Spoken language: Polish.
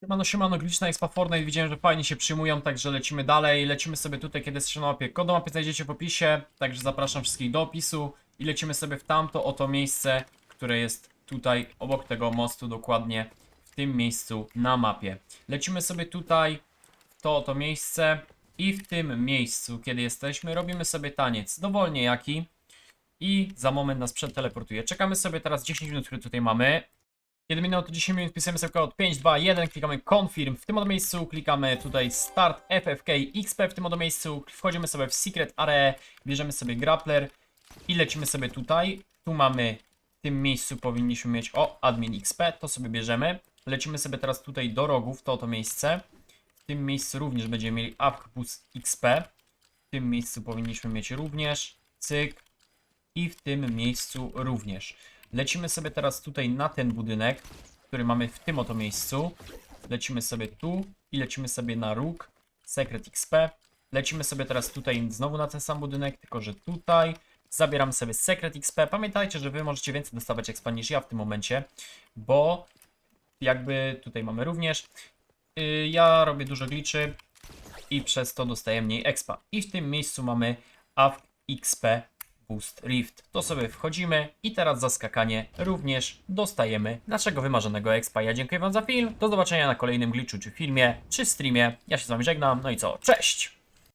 Siemano, siemano, Glitch Expa Fortnite, widziałem, że fajnie się przyjmują, także lecimy dalej, lecimy sobie tutaj, kiedy na mapie, kod mapy znajdziecie w opisie, także zapraszam wszystkich do opisu. I lecimy sobie w tamto oto miejsce, które jest tutaj, obok tego mostu, dokładnie w tym miejscu na mapie. Lecimy sobie tutaj, w to oto miejsce i w tym miejscu, kiedy jesteśmy, robimy sobie taniec, dowolnie jaki. I za moment nas przeteleportuje. Czekamy sobie teraz 10 minut, które tutaj mamy, kiedy minęło to 10 minut, wpisujemy sobie kod 5, 2, 1, klikamy confirm w tym oto miejscu, klikamy tutaj start FFK XP w tym oto miejscu, wchodzimy sobie w secret area, bierzemy sobie grappler i lecimy sobie tutaj. Tu mamy, w tym miejscu powinniśmy mieć, o, admin XP, to sobie bierzemy. Lecimy sobie teraz tutaj do rogów, to oto miejsce. W tym miejscu również będziemy mieli up boost XP. W tym miejscu powinniśmy mieć również, cyk. I w tym miejscu również. Lecimy sobie teraz tutaj na ten budynek, który mamy w tym oto miejscu. Lecimy sobie tu i lecimy sobie na róg, Secret XP. Lecimy sobie teraz tutaj znowu na ten sam budynek, tylko że tutaj zabieram sobie Secret XP. Pamiętajcie, że wy możecie więcej dostawać expa niż ja w tym momencie, bo jakby tutaj mamy również. Yy, ja robię dużo glitchy i przez to dostaję mniej expa. I w tym miejscu mamy AF XP Boost Rift. To sobie wchodzimy i teraz za skakanie również dostajemy naszego wymarzonego expa. Ja dziękuję wam za film. Do zobaczenia na kolejnym glitchu czy filmie, czy streamie. Ja się z wami żegnam. No i co? Cześć!